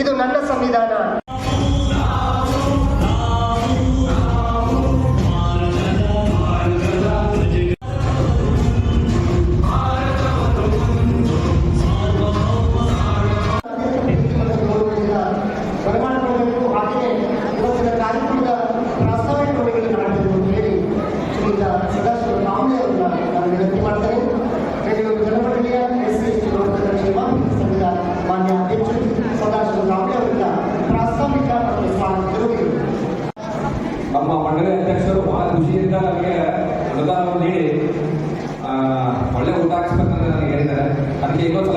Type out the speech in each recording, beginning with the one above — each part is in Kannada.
ಇದು ನನ್ನ ಸಂವಿಧಾನ ಖುಷಿಯಿಂದ ಅನುದಾನವನ್ನು ನೀಡಿ ಒಳ್ಳೆ ಊಟ ಹಾಕ್ಸ್ಬೇಕಂತ ನನಗೆ ಹೇಳಿದ್ದಾರೆ. ಅದಕ್ಕೆ ಇನ್ನೊಂದು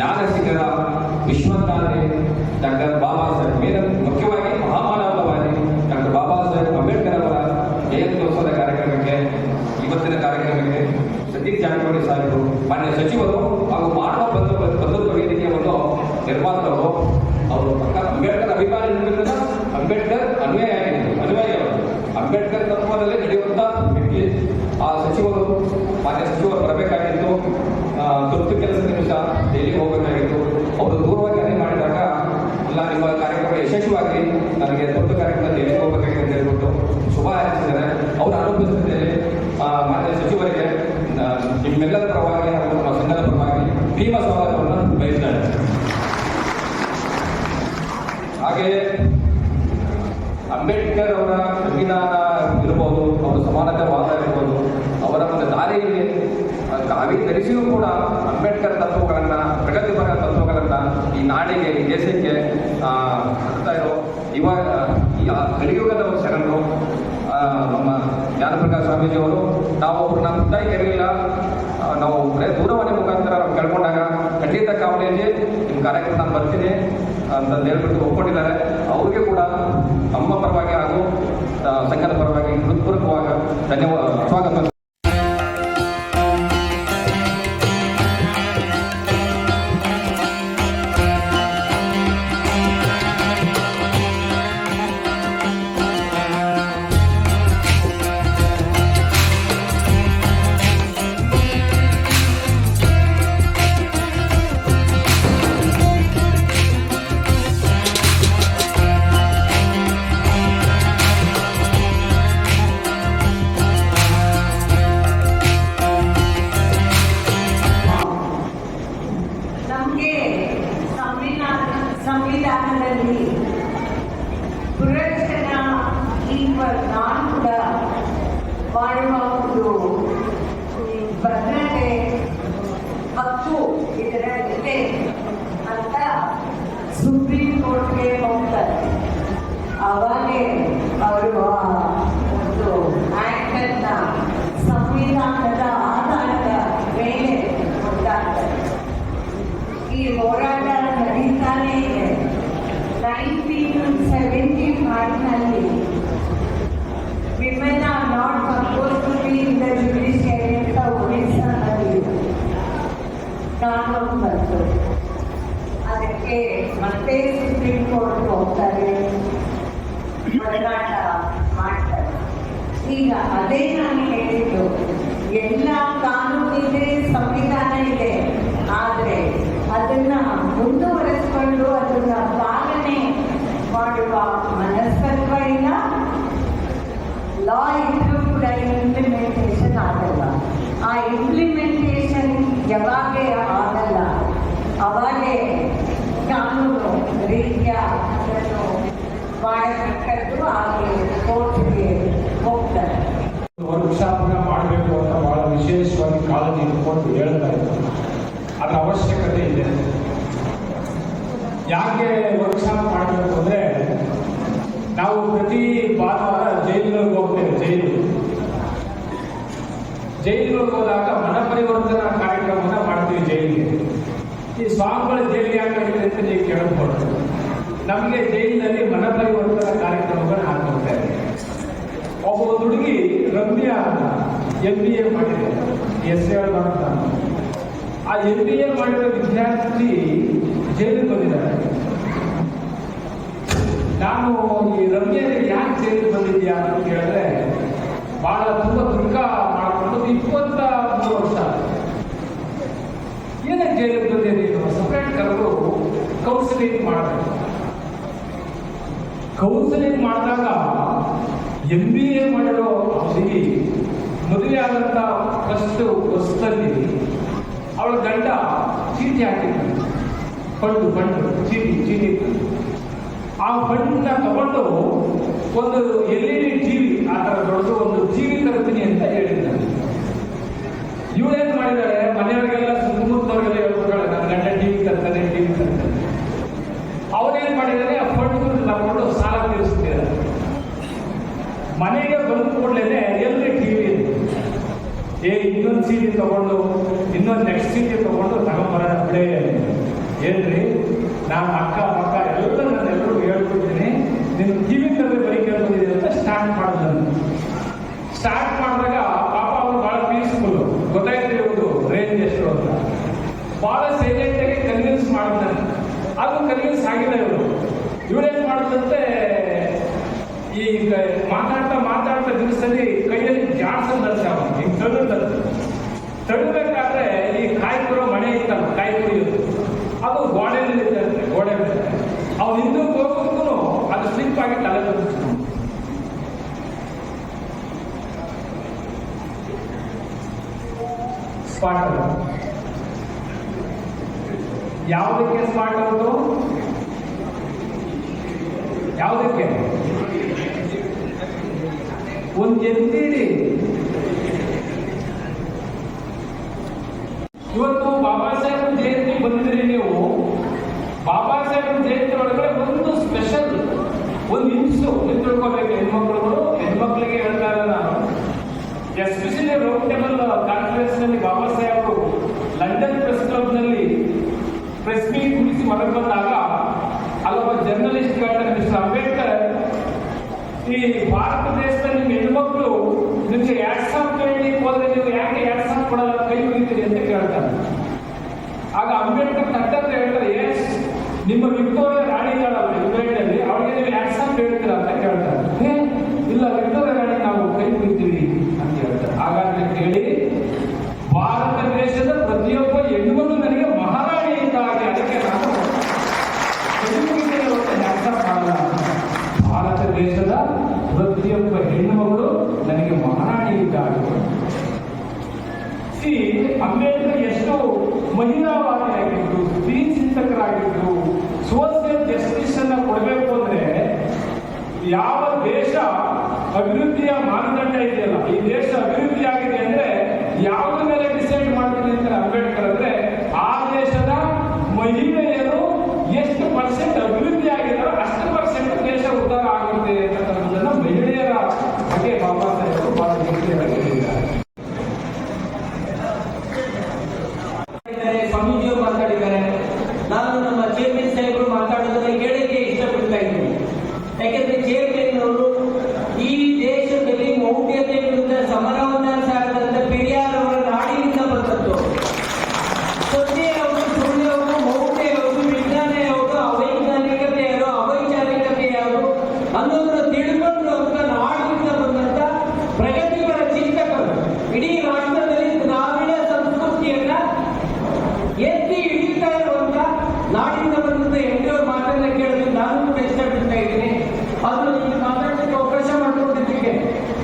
ಜ್ಞಾನ ಶಿಖರ ವಿಶ್ವಜ್ಞಾನಿ ಡಾಕ್ಟರ್ ಬಾಬಾ ಸಾಹೇಬ್ ಮೇನ ಮುಖ್ಯವಾಗಿ ಮಹಾಮಾನವವಾದಿ ಡಾಕ್ಟರ್ ಬಾಬಾ ಸಾಹೇಬ್ ಅಂಬೇಡ್ಕರ್ ಅವರ ಜಯಂತ್ಯೋತ್ಸವದ ಕಾರ್ಯಕ್ರಮಕ್ಕೆ ಇವತ್ತಿನ ಕಾರ್ಯಕ್ರಮಕ್ಕೆ ಸತೀಶ್ ಜಾರಕಿಹೊಳಿ ಸಾಹೇಬರು ಮಾನ್ಯ ಸಚಿವರು ಹಾಗೂ ಮಾನವ ಬಂಧು ಬಂಧುತ್ವ ವೇದಿಕೆಯ ಒಂದು ನಿರ್ಮಾತರು ಅವರು ಪಕ್ಕ ಅಂಬೇಡ್ಕರ್ ಅಭಿಮಾನಿ ಇರೋದ್ರಿಂದ ಅಂಬೇಡ್ಕರ್ ಅನ್ವಯ ಅನ್ವಯ ಅವರು ಅಂಬೇಡ್ಕರ್ ತತ್ವದಲ್ಲಿ ನಡೆಯುವಂತ ವ್ಯಕ್ತಿ ಆ ಸಚಿವರು ಮಾನ್ಯ ಸಚಿವರು ಬರಬೇಕಾಗಿತ್ತು ಆ, ತುರ್ತು ಕೆಲಸ ನಿಮಿಷ ಡೈಲಿ ಹೋಗಬೇಕಾಗಿತ್ತು ಅವರು ದೂರವಾಗಿ ಅದೇ ಮಾಡಿದಾಗ ಇಲ್ಲ ನಿಮ್ಮ ಕಾರ್ಯಕ್ರಮ ಯಶಸ್ವಿಯಾಗಿ ನನಗೆ ದೊಡ್ಡ ಕಾರ್ಯಕ್ರಮದಲ್ಲಿ ಅಂತ ಹೇಳ್ಬಿಟ್ಟು ಶುಭ ಹಾರೈಸಿದ್ದಾರೆ. ಅವರ ಅನುಪಸ್ಥಿತಿಯಲ್ಲಿ ಮಾನ್ಯ ಸಚಿವರಿಗೆ ನಿಮ್ಮೆಲ್ಲರ ಪರವಾಗಿ ಹಾಗೂ ನಮ್ಮ ಸಂಘದ ಪರವಾಗಿ ಭೀಮ ಸ್ವಾಗತವನ್ನು ಬಯಸಿದ್ದಾರೆ ಹಾಗೆಯೇ ಅಂಬೇಡ್ಕರ್ ಅವರ ಸಂವಿಧಾನ ಇರ್ಬೋದು, ಅವರ ಸಮಾನತೆವಾದ ಇರಬಹುದು ಅವರ ಒಂದು ದಾರಿಯಲ್ಲಿ ಕಾವಿ ಧರಿಸಿಯೂ ಕೂಡ ಅಂಬೇಡ್ಕರ್ ತತ್ವಗಳನ್ನ, ಪ್ರಗತಿಪರ ತತ್ವಗಳನ್ನ ಈ ನಾಡಿಗೆ, ಈ ದೇಶಕ್ಕೆ ಆ, ಹಾಕ್ತಾ ಇರೋ ಇವಾಗ ಈ ಕಲಿಯುಗದ ಶರಣರು ನಮ್ಮ ಜ್ಞಾನಪ್ರಕಾಶ್ ಸ್ವಾಮೀಜಿಯವರು ನಾವು ಅವ್ರನ್ನ ಖುದ್ದಾಗಿ ಕರೀಲಿಲ್ಲ. ನಾವು ದೂರವಾಣಿ ಮುಖಾಂತರ ಅವ್ರು ಕೇಳ್ಕೊಂಡಾಗ ಖಂಡಿತ ಕಾವಲಿಯಲ್ಲಿ ನಿಮ್ಮ ಕಾರ್ಯಕ್ರಮ ನಾನು ಬರ್ತೀನಿ ಅಂತ ಹೇಳ್ಬಿಟ್ಟು ಒಪ್ಕೊಂಡಿದ್ದಾರೆ. ಅವ್ರಿಗೆ ಕೂಡ ನಮ್ಮ ಪರವಾಗಿ ಹಾಗೂ ಸಂಘದ ಪರವಾಗಿ ಹೃತ್ಪೂರ್ವಕವಾಗಿ ಧನ್ಯವಾದ ಸ್ವಾಗತ. ಈ ಹೋರಾಟ ನಡೀತಾನೇ ಇದೆ nineteen seventy ಫೈವ್ನಲ್ಲಿ women are not suppose to be in the judiciary ಅಂತ ಒಡಿಸ್ಸಾನಲ್ಲಿ ಕಾನೂನು ಬಂತು ಅದಕ್ಕೆ ಮತ್ತೆ ಸುಪ್ರೀಂ ಕೋರ್ಟ್ ಹೋಗ್ತಾರೆ ಹೋರಾಟ ಮಾಡ್ತಾರೆ ಈಗ ಅದೇ ನಾನು ಹೇಳಿದ್ದು ಎಲ್ಲ ಕಾನೂನು ಇದೆ ಸಂವಿಧಾನ ಇದೆ ಆದರೆ ಅದನ್ನ ಮುಂದುವರೆಸ್ಕೊಂಡು ಅದನ್ನ ಪಾಲನೆ ಮಾಡುವ ಮನಸ್ತತ್ವ ಇಲ್ಲ ಲಾ ಇದ್ರೂ ಕೂಡ ಇಂಪ್ಲಿಮೆಂಟೇಷನ್ ಆಗಲ್ಲ. ಆ ಇಂಪ್ಲಿಮೆಂಟೇಷನ್ ಯಾವಾಗ ಆಗಲ್ಲ, ಅವಾಗೇ ಕಾನೂನು ರೀತಿಯ ಅದನ್ನು ಮಾಡತಕ್ಕದ್ದು ಹಾಗೆ ಕೋರ್ಟ್ಗೆ ಹೋಗ್ತಾರೆ. ಮಾಡಬೇಕು ಅಂತ ಬಹಳ ವಿಶೇಷವಾಗಿ ಕಾಳಜಿ ಇಟ್ಕೊಂಡು ಹೇಳ್ತಾ ಇದ್ದಾರೆ. ಅದರ ಅವಶ್ಯಕತೆ ಇದೆ. ಯಾಕೆ ವರ್ಕ್ಶಾಪ್ ಮಾಡಬೇಕು ಅಂದರೆ ನಾವು ಪ್ರತಿ ಭಾನುವಾರ ಜೈಲಿಗೆ ಹೋಗ್ತೇವೆ ಜೈಲು ಜೈಲಿಗೆ ಹೋದಾಗ ಮನ ಪರಿವರ್ತನಾ ಕಾರ್ಯಕ್ರಮನ ಮಾಡ್ತೀವಿ ಜೈಲಿಗೆ. ಈ ಸ್ವಾಮಿಗಳ ಜೈಲಿಗೆ ಹಾಕಿದ್ರೆ ಅಂತ ನೀವು ಕೇಳಬಹುದು ನಮಗೆ ಜೈಲಿನಲ್ಲಿ ಮನ ಪರಿವರ್ತನಾ ಕಾರ್ಯಕ್ರಮಗಳನ್ನ ಹಾಕೊಳ್ತಾರೆ ಒಬ್ಬ ಹುಡುಗಿ ರಮ್ಯಾ ಎಂ ಬಿ ಎ ಮಾಡಿದೆ. ಎಸ್ ಅಂತ. ಆ ಎಂ ಬಿ ಎ ಮಾಡಿರೋ ವಿದ್ಯಾರ್ಥಿ ಜೈಲಿಗೆ ಬಂದಿದ್ದಾರೆ. ನಾನು ಈ ರಮ್ಯನಿಗೆ ಯಾಕೆ ಜೈಲಿಗೆ ಬಂದಿದ್ಯಾ ಅಂತ ಕೇಳಿದ್ರೆ ಬಹಳ ತುಂಬಾ ದುಃಖ ಮಾಡಿಕೊಂಡು ಇಪ್ಪತ್ತ ಮೂರು ವರ್ಷ ಏನಕ್ಕೆ ಜೈಲಿಗೆ ಬಂದೆ ನೀನು ಸಪ್ರೇಟ್ ಕರೆದು ಕೌನ್ಸಿಲಿಂಗ್ ಮಾಡಬೇಕು. ಕೌನ್ಸಿಲಿಂಗ್ ಮಾಡಿದಾಗ ಎಂ ಬಿ ಎ ಮಾಡಿರೋ ಹುಡುಗಿ ಮದುವೆ ಆದಂತ ಫಸ್ಟ್ ಹೊಸದಲ್ಲಿ ಅವಳ ಗಂಡ ಚೀಟಿ ಹಾಕಿದ್ದ. ಫಂಡು ಫಂಡು ಚೀಟಿ ಚೀಟಿ ಆ ಫಂಡ್ನ ತಗೊಂಡು ಒಂದು ಎಲ್ ಇ ಡಿ ಟಿವಿ ಆ ಥರ ದೊಡ್ಡದು ಒಂದು ಟಿವಿ ತರ್ತೀನಿ ಅಂತ ಹೇಳಿದ್ದಾರೆ ಇವಳೇನ್ ಮಾಡಿದ್ದಾರೆ? ಮನೆಯವರಿಗೆಲ್ಲ ಸುತ್ತಮುತ್ತವರಿಗೆಲ್ಲ ಹೇಳ್ಬಿಟ್ಟಾಳೆ ನನ್ನ ಗಂಡ ಟಿವಿ ತರ್ತಾನೆ ಟಿವಿ ತರ್ತಾನೆ ಅವನೇನ್ ಮಾಡಿದ್ದಾರೆ? ಆ ಫಂಡ್ ತಗೊಂಡು ಸಾಲ ತೀರಿಸ್ತಿದ್ದಾರೆ. ಮನೆಗೆ ಬಂದ ಕೂಡಲೇ ಎಲ್ಲಿ ಟಿವಿ ಏ, ಇನ್ನೊಂದು ಸೀಟಿ ತಗೊಂಡು, ಇನ್ನೊಂದು ನೆಕ್ಸ್ಟ್ ಸೀಟಿ ತಗೊಂಡು ತಗೊಂಬರೋಣ ಬಿಡೇ ಏನ್ರಿ? ನಾನು ಅಕ್ಕ ಪಕ್ಕ ಎಲ್ಲ ನಾನು ಎಲ್ಲರೂ ಹೇಳ್ಕೊಡ್ತೀನಿ ನಿಮ್ಗೆ ಟಿವಿ ತಂದ್ರೆ ಬರೀ ಕೇಳ್ಕೊಂಡಿದೆ ಅಂತ ಸ್ಟಾರ್ಟ್ ಮಾಡಿದ್ರು ಸ್ಟಾರ್ಟ್ ಮಾಡಿದಾಗ ಪಾಪ ಅವ್ರು ಬಹಳ ಪೀಸ್ಫುಲ್ ಗೊತ್ತಾಯ್ತು ಇವ್ರದ್ದು ರೇಂಜ್ ಎಷ್ಟು ಅಂತ ಬಹಳ ಸೈಲೆಂಟಾಗಿ ಕನ್ವಿನ್ಸ್ ಮಾಡಿದ್ದಾನೆ ಅದು ಕನ್ವಿನ್ಸ್ ಆಗಿಲ್ಲ ಇವರು. ಇವರೇನ್ ಮಾಡಿದಂತೆ ಈ ಮಾತಾಡ್ತಾ ಮಾತಾಡ್ತಾ ದಿವಸದಲ್ಲಿ ಕೈಯಲ್ಲಿ ಜಾಡ್ಸನ್ ಅವನು ಹಿಂಗ್ ತಳ್ಳು ತಳ್ಳಬೇಕಾದ್ರೆ ಈ ಕಾಯಿ ಕೊಡೋ ಮನೆ ಇತ್ತಲ್ಲ ಕಾಯಿ ಕುಡಿಯೋದು ಅದು ಮೇಲೆ ಗೋಡೆ ಮೇಲೆ ಅವ್ನು ಹಿಂದೂ ಹೋಗೋದಕ್ಕೂ ಅದು ಸ್ಲಿಪ್ ಆಗಿ ತಲೆ ಬಂದಿತ್ತು ಸ್ಪಾಟ್ ಔಟ್ ಯಾವುದಕ್ಕೆ ಸ್ಪಾಟ್ ಔಟು ಯಾವುದಕ್ಕೆ? ಒಂದು ಇವತ್ತು ಎಸ್ಪೆಷಲಿ ರೌಂಡ್ ಟೇಬಲ್ ಕಾನ್ಫರೆನ್ಸ್ ನಲ್ಲಿ ಬಾಬಾ ಸಾಹೇಬರು ಲಂಡನ್ ಪ್ರೆಸ್ ಕ್ಲಬ್ ನಲ್ಲಿ ಪ್ರೆಸ್ ಮೀಟ್ ಮುಗಿಸಿ ಹೊರಗೆ ಬಂದಾಗ ಅಲ್ಲೊಬ್ಬ ಜರ್ನಲಿಸ್ಟ್ ಹೇಳ್ತಾರೆ ಮಿಸ್ಟರ್ ಅಂಬೇಡ್ಕರ್ ಈ ಭಾರತ ದೇಶದಲ್ಲಿ ನಿಮ್ಮ ಹೆಣ್ಮಕ್ಳು ನಿಮ್ಗೆ ಎರಡ್ ಸಾವಿರ ಕೇಳಲಿಕ್ಕೆ ಹೋದ್ರೆ ನೀವು ಯಾಕೆ ಎರಡ್ ಸಾವಿರ ಕೊಡಲ್ಲ ಕೈ ಮುಗಿತೀರಿ ಅಂತ ಕೇಳ್ತಾರೆ ಆಗ ಅಂಬೇಡ್ಕರ್ ತಕ್ಕಂತ ಹೇಳ್ತಾರೆ ಎಸ್ ನಿಮ್ಮ ವಿಕ್ಟೋರಿಯಾ ಸಿ ಅಂಬೇಡ್ಕರ್ ಎಷ್ಟು ಮಹಿಳಾವಾದಿಯಾಗಿದ್ರು ಸ್ತ್ರೀ ಚಿಂತಕರಾಗಿದ್ರು ಸೋಷಿಯಲ್ ಜಸ್ಟಿಸ್ ಅನ್ನ ಕೊಡಬೇಕು ಅಂದ್ರೆ ಯಾವ ದೇಶ ಅಭಿವೃದ್ಧಿಯ ಮಾನದಂಡ ಇದೆಯಲ್ಲ? ಈ ದೇಶ ಅಭಿವೃದ್ಧಿ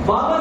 Baba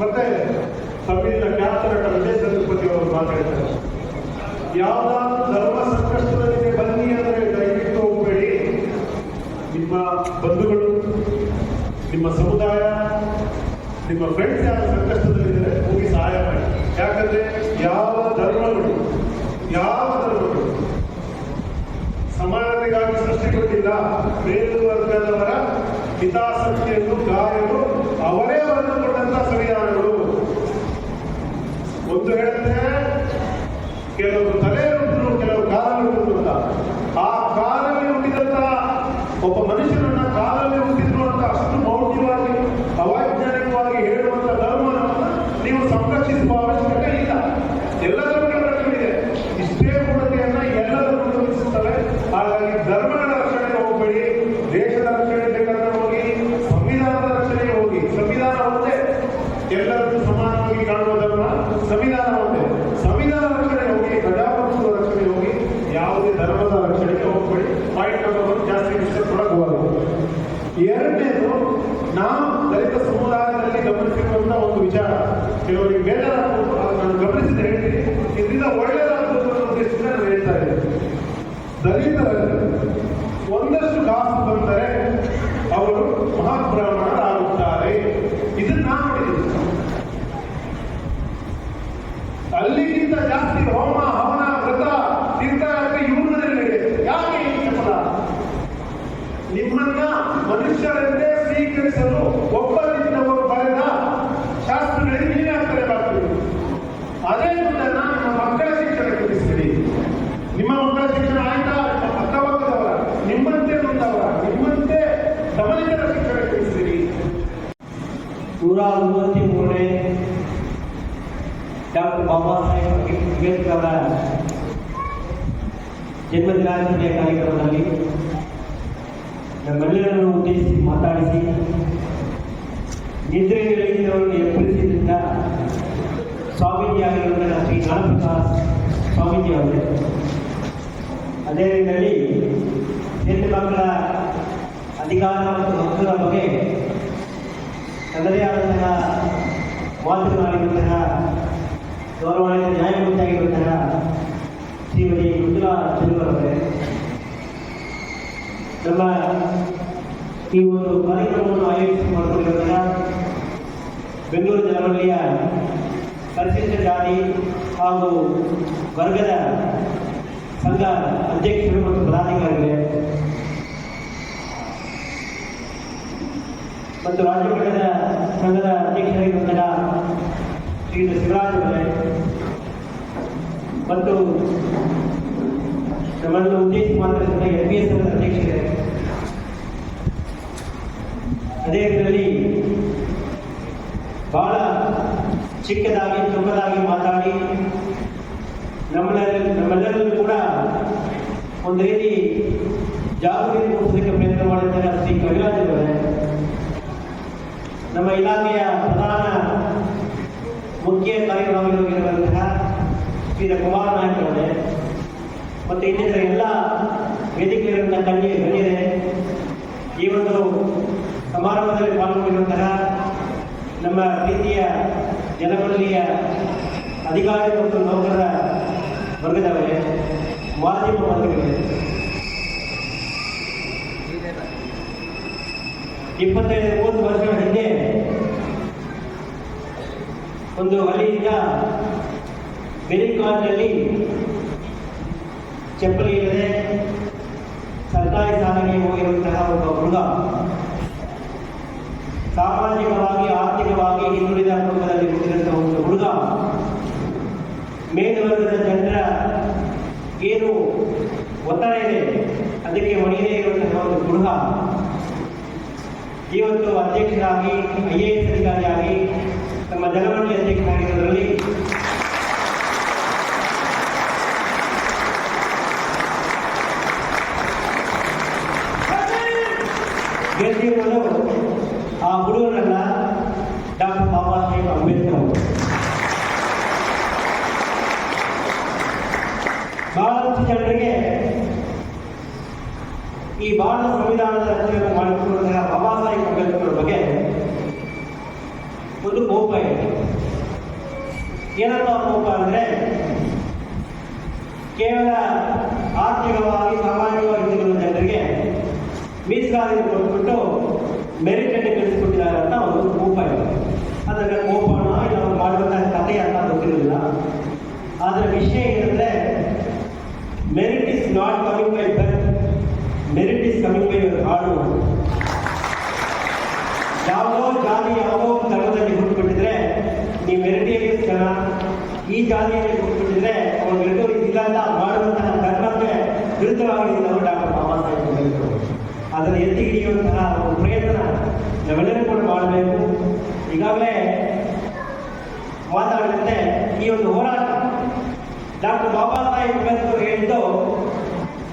ಮತ್ತೆ ಸಂವಿಧಾನ ಖ್ಯಾತ ನಟ ವಿಜಯ ಸೇತುಪತಿ ಅವರು ಮಾತಾಡ್ತಾರೆ ಯಾವ ಧರ್ಮ ಸಂಕಷ್ಟದಲ್ಲಿ ಬನ್ನಿ ಅಂದ್ರೆ ದಯವಿಟ್ಟು ಹೋಗಬೇಡಿ. ನಿಮ್ಮ ಬಂಧುಗಳು, ನಿಮ್ಮ ಸಮುದಾಯ, ನಿಮ್ಮ ಫ್ರೆಂಡ್ಸ್ ಯಾರು ಸಂಕಷ್ಟದಲ್ಲಿದ್ದಾರೆ, ಹೋಗಿ ಸಹಾಯ ಮಾಡಿ. ಯಾಕಂದ್ರೆ ಯಾವ ಧರ್ಮಗಳು ಯಾವ ಧರ್ಮಗಳು ಸಮಾನತೆಗಾಗಿ ಸೃಷ್ಟಿಗೊಂಡಿಲ್ಲ ಮೇಲುವರ್ಗದವರ ಹಿತಾಸಕ್ತಿಯನ್ನು ಕಾಯಲು ಅವರೇ ಬರೆದುಕೊಂಡಂತ ಸರಿಯಾರರು ಒಂದು ಹೇಳುತ್ತೆ ಕೆಲವರು ತಲೆ ಒಂದಷ್ಟು ಕಾಸು ಬಂದರೆ ಅವರು ಮಹಾಬ್ರಾಹ್ಮಣರಾಗುತ್ತಾರೆ ಇದನ್ನ ನಾನು ನೋಡಿದ್ದೀನಿ ಅಲ್ಲಿಗಿಂತ ಜಾಸ್ತಿ ಹೋಮ, ಹವನ, ವ್ರತ, ತೀರ್ಥಯಾತ್ರೆ ಇವ್ರ ಮನೇಲಿ ನಡೆಯುತ್ತೆ ಯಾಕೆ ನಿಮ್ಮನ್ನ ಮನುಷ್ಯರೆಂದೇ ಸ್ವೀಕರಿಸಲು ಒಬ್ಬರಿದ್ದವರು ಬರೆದ ಶಾಸ್ತ್ರಗಳಿಗೆ ನೀವೇ ಅರ್ಥನೆ ಮಾಡ್ತೀವಿ ಅದೇ ದುಡ್ಡನ್ನ ನಿಮ್ಮ ಮಕ್ಕಳ ಶಿಕ್ಷಣಕ್ಕೆ ಉಳಿಸ್ಬಿಡಿ ನಿಮ್ಮ ಮಕ್ಕಳ ಶಿಕ್ಷಣ ಆಯ್ತಾ ಅಕ್ಕಪಕ್ಕದವರ ನಿಮ್ಮಂತೆ ನೊಂದವರ ನಿಮ್ಮಂತೆ ದಮನಿತರ ಶಿಕ್ಷಣಕ್ಕೆ ಉಳಿಸ್ಬಿಡಿ ನೂರ ಮೂವತ್ತಿ ಮೂರನೇ ಡಾಕ್ಟರ್ ಬಾಬಾ ಸಾಹೇಬ್ ಅಂಬೇಡ್ಕರ್ ಅವರ ಜನ್ಮದಿನಾಚರಣೆಯ ಕಾರ್ಯಕ್ರಮದಲ್ಲಿ ನಮ್ಮೆಲ್ಲರನ್ನು ಉದ್ದೇಶಿಸಿ ಮಾತಾಡಿಸಿ ನಿದ್ರೆಗಳಿದ್ದವರನ್ನು ಎಬ್ಬರಿಸಿದ್ದ ಸ್ವಾಮೀಜಿ ಆಗಿರುವಂತಹ ಶ್ರೀ ಜ್ಞಾನಪ್ರಕಾಶ್ ಸ್ವಾಮೀಜಿ ಅವರೇ, ಅದೇ ರೀತಿಯಲ್ಲಿ, ಹೆಣ್ಣು ಮಕ್ಕಳ ಅಧಿಕಾರ ಮತ್ತು ಬಗ್ಗೆ ತನ್ನದೇ ಆದಂತಹ ಮಾತುಗಳಾಗಿರುವಂತಹ ಗೌರವಾನ್ವಿತ ನ್ಯಾಯಮೂರ್ತಿಯಾಗಿರುವಂತಹ ಶ್ರೀಮತಿ ಮಂಜುಳಾ ಚಂದ್ರವರೇ ನಮ್ಮ ಈ ಒಂದು ಕಾರ್ಯಕ್ರಮವನ್ನು ಆಯೋಜಿಸಿ ಮಾಡಿಕೊಂಡಿರುವಂತಹ ಬೆಂಗಳೂರು ಜನವಳ್ಳಿಯ ಪರಿಶಿಷ್ಟ ಜಾತಿ ಹಾಗೂ ವರ್ಗದ ಸಂಘ ಅಧ್ಯಕ್ಷರು ಮತ್ತು ಪದಾಧಿಕಾರಿಗಳೇ ಮತ್ತು ರಾಜ್ಯ ಮಟ್ಟದ ಸಂಘದ ಅಧ್ಯಕ್ಷರಾಗಿರುವಂತಹ ಶ್ರೀಯುತ ಶಿವರಾಜ್ ಅವರೇ. ಮತ್ತು ನಮ್ಮನ್ನು ಉದ್ದೇಶಿಸಿ ಮಾತನಾಡಿದ ಎಂ ಪಿ ಎಸ್ ಅಧ್ಯಕ್ಷರೇ. ಅದೇ ರೀತಿಯಲ್ಲಿ ಬಹಳ ಚಿಕ್ಕದಾಗಿ ಚೊಕ್ಕದಾಗಿ ಮಾತಾಡಿ ನಮ್ಮೆಲ್ಲ ನಮ್ಮೆಲ್ಲರಲ್ಲೂ ಕೂಡ ಒಂದು ರೀತಿ ಜಾಗೃತಿ ಮೂಡಿಸಲಿಕ್ಕೆ ಪ್ರಯತ್ನ ಮಾಡಿದ್ದಾರೆ ಶ್ರೀ ಕವಿರಾಜ್ ಅವರೇ. ನಮ್ಮ ಇಲಾಖೆಯ ಪ್ರಧಾನ ಮುಖ್ಯ ಕಾರ್ಯಕ್ರಮವಾಗಿರುವಂತಹ ಶ್ರೀ ಕುಮಾರ ನಾಯಕ್ ಅವರೇ, ಮತ್ತು ಇನ್ನಿತರ ಎಲ್ಲ ವೇದಿಕೆಯಲ್ಲಿರುವಂತಹ ಕಣ್ಣಿ ಗಣ್ಯರೇ, ಈ ಒಂದು ಸಮಾರಂಭದಲ್ಲಿ ಪಾಲ್ಗೊಂಡಿರುವಂತಹ ನಮ್ಮ ಪ್ರೀತಿಯ ಜನಮಂಡಳಿಯ ಅಧಿಕಾರಿ ಮತ್ತು ನೌಕರರ ವರ್ಗದವರೇ, ಮಾಧ್ಯಮ ವರ್ಗಗಳೇ ಇಪ್ಪತ್ತೈದು ಮೂವತ್ತು ವರ್ಷಗಳ ಹಿಂದೆ ಒಂದು ಹಳ್ಳಿಯಿಂದ ಬೆಲಿಕಾಲ್ನಲ್ಲಿ ಚಪ್ಪಲಿ ಇಲ್ಲದೆ ಸರ್ಕಾರಿ ಶಾಲೆಗೆ ಹೋಗಿರುವಂತಹ ಒಬ್ಬ ಹುಡುಗ ಸಾಮಾಜಿಕವಾಗಿ ಆರ್ಥಿಕವಾಗಿ ಹಿಂದುಳಿದ ಕುಟುಂಬದಲ್ಲಿ ಹುಟ್ಟಿದಂತಹ ಒಂದು ಹುಡುಗ ಮೇಲ್ವರ್ಗದ ಜನರ ಏನು ಒತ್ತಡ ಇದೆ, ಅದಕ್ಕೆ ಮಣಿಯದೇ ಇರುವಂತಹ ಒಂದು ಹುಡುಗ ಇವತ್ತು ಅಧ್ಯಕ್ಷರಾಗಿ, ಐ ಎ ಎಸ್ ಅಧಿಕಾರಿಯಾಗಿ ಆ ಹುಡುಗರನ್ನ ಡಾಕ್ಟರ್ ಬಾಬಾ ಸಾಹೇಬ್ ಅಂಬೇಡ್ಕರ್ ಅವರು ಬಹಳಷ್ಟು ಜನರಿಗೆ ಈ ಭಾರತ ಸಂವಿಧಾನದ ರಚನೆಯನ್ನು ಮಾಡಿಕೊಂಡಿರುವಂತಹ ಬಾಬಾ ಸಾಹೇಬ್ ಅಂಬೇಡ್ಕರ್ ಬಗ್ಗೆ ಒಂದು ಕೋಪ ಇದೆ ಏನಪ್ಪ ಕೋಪ ಅಂದರೆ ಕೇವಲ ಆರ್ಥಿಕವಾಗಿ ಸಾಮಾಜಿಕವಾಗಿ ಜನರಿಗೆ ಮೀಸಲಾತಿ ಕೊಟ್ಬಿಟ್ಟು ಮೆರಿಟ್ ಅನ್ನು ಕಳಿಸಿಕೊಟ್ಟಿದ್ದಾರೆ ಅಂತ ಒಂದು ಕೋಪ ಇದೆ ಅದರ ಕೋಪನ ಇಲ್ಲ ಅವ್ರು ಮಾಡುವಂತಹ ಕಥೆ ಅಂತ ಗೊತ್ತಿರಲಿಲ್ಲ ಆದರೆ ವಿಷಯ ಏನಂದ್ರೆ merit is not coming by birth merit is coming by your hard work ಯಾವುದೋ ಜಾತಿ ಯಾವುದೋ ಒಂದು ಧರ್ಮದಲ್ಲಿ ಹುಟ್ಟುಬಿಟ್ಟಿದ್ರೆ ನೀವು ಮೆರಿಟಿಯಲ್ಲಿ ಜನ ಈ ಜಾತಿಯಲ್ಲಿ ಹುಟ್ಟುಬಿಟ್ಟಿದ್ರೆ ಅವ್ರು ಮೆರಿಟೋ ಇಲ್ಲ ಅಂತ ಮಾಡುವಂತಹ ಧರ್ಮಕ್ಕೆ ವಿರುದ್ಧವಾಗಿದ್ದು ಡಾಕ್ಟರ್ ಬಾಬಾ ಸಾಹೇಬ್ ಅಂಬೇಡ್ಕರ್ ಅದನ್ನು ಎತ್ತಿ ಹಿಡಿಯುವಂತಹ ಒಂದು ಪ್ರಯತ್ನ ನಾವೆಲ್ಲರೂ ಕೂಡ ಮಾಡಬೇಕು. ಈಗಾಗಲೇ ಮಾತಾಡಿದಂತೆ ಈ ಒಂದು ಹೋರಾಟ ಡಾಕ್ಟರ್ ಬಾಬಾ ಸಾಹೇಬ್ ಅಂಬೇಡ್ಕರ್ ಹೇಳಿದ್ದು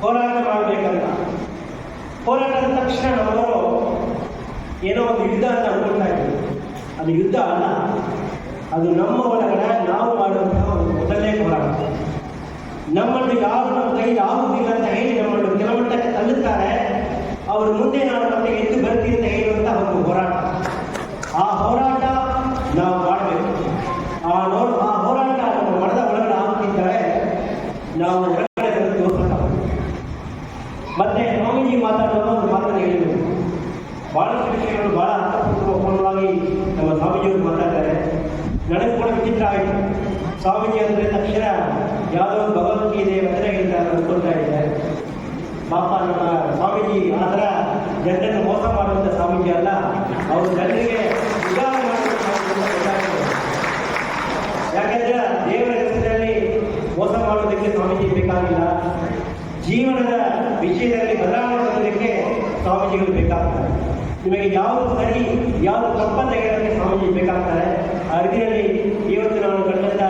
ಹೋರಾಟ ಮಾಡಬೇಕಂತ ಹೋರಾಟದ ತಕ್ಷಣ ನಮ್ಮವರು ಏನೋ ಒಂದು ಯುದ್ಧ ಅಂತ ಅನ್ಕೊಳ್ತಾ ಇದ್ದೀವಿ ಅದು ಯುದ್ಧ ಅಲ್ಲ, ಅದು ನಮ್ಮ ಒಳಗಡೆ ನಾವು ಮಾಡುವಂತಹ ಒಂದು ಮೊದಲನೇ ಹೋರಾಟ. ನಮ್ಮನ್ನು ಯಾರು ನಮ್ಮ ಕೈಲಿ ಆಗುವುದಿಲ್ಲ ಅಂತ ಹೇಳಿ ನಮ್ಮನ್ನು ಕೆಲಮಟ್ಟಕ್ಕೆ ತಳ್ಳುತ್ತಾರೆ. ಅವರು ಮುಂದೆ ನಾನು ನಮಗೆ ಎದ್ದು ಬರ್ತೀವಿ ಅಂತ ಹೇಳುವಂತ ಒಂದು ಹೋರಾಟ. ಆ ಹೋರಾಟ ನಾವು ಮಾಡಬೇಕು. ಆ ನೋ ಆ ಹೋರಾಟ ನಮ್ಮ ಮನದ ಒಳಗಡೆ ಆಗುತ್ತಿದ್ದರೆ ನಾವು ಹೊರಗಡೆ ತೋರಿಸಕ್ಕಾಗುತ್ತೆ ಮತ್ತೆ ಸ್ವಾಮೀಜಿ ಮಾತಾಡುವಾಗ ಒಂದು ಮಾತನ್ನು ಹೇಳಿದರು ಬಹಳಷ್ಟು ವಿಷಯಗಳು ಬಹಳ ಅರ್ಥಪೂರ್ವಕವಾಗಿ ನಮ್ಮ ಸ್ವಾಮೀಜಿಯವರು ಮಾತಾಡ್ತಾರೆ ನನಗೆ ಕೂಡ ವಿಚಿತ್ರ ಆಯಿತು. ಸ್ವಾಮೀಜಿ ಅಂದರೆ ತಕ್ಷಣ ಯಾವುದೋ ಒಂದು ಭಗವದ್ಗೀತೆ ಅಂತ ಅನ್ಕೊಳ್ತಾ ಇದ್ದಾರೆ. ಪಾಪ ನಮ್ಮ ಸ್ವಾಮೀಜಿ, ಆ ಥರ ಜನರನ್ನು ಮೋಸ ಮಾಡುವಂಥ ಸ್ವಾಮೀಜಿ ಅಲ್ಲ. ಅವರು ಜನರಿಗೆ ಯಾಕೆಂದ್ರೆ ದೇವರ ಹೆಸರಿನಲ್ಲಿ ಮೋಸ ಮಾಡೋದಕ್ಕೆ ಸ್ವಾಮೀಜಿ ಬೇಕಾಗಿಲ್ಲ. ಜೀವನದ ವಿಷಯದಲ್ಲಿ ಬದಲಾವಣೆ ಸ್ವಾಮೀಜಿಗಳು ಬೇಕಾಗ್ತಾರೆ. ನಿಮಗೆ ಯಾವುದು ಸರಿ, ಯಾವುದು ತಪ್ಪಂತ ಹೇಳೋದಕ್ಕೆ ಸ್ವಾಮೀಜಿ ಬೇಕಾಗ್ತಾರೆ ಆ ರೀತಿಯಲ್ಲಿ ಇವತ್ತು ನಾವು ಕಂಡಂತ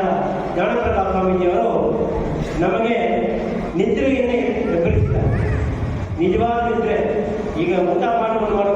ಜ್ಞಾನಪ್ರತಾಪ ಸ್ವಾಮೀಜಿಯವರು ನಮಗೆ ನಿದ್ರೆಯನ್ನೇ ಬೆಂಬಲಿಸಿದ್ದಾರೆ ನಿಜವಾದ ನಿದ್ರೆ ಈಗ ಮಾಡಿಕೊಂಡು ಮಾಡುವ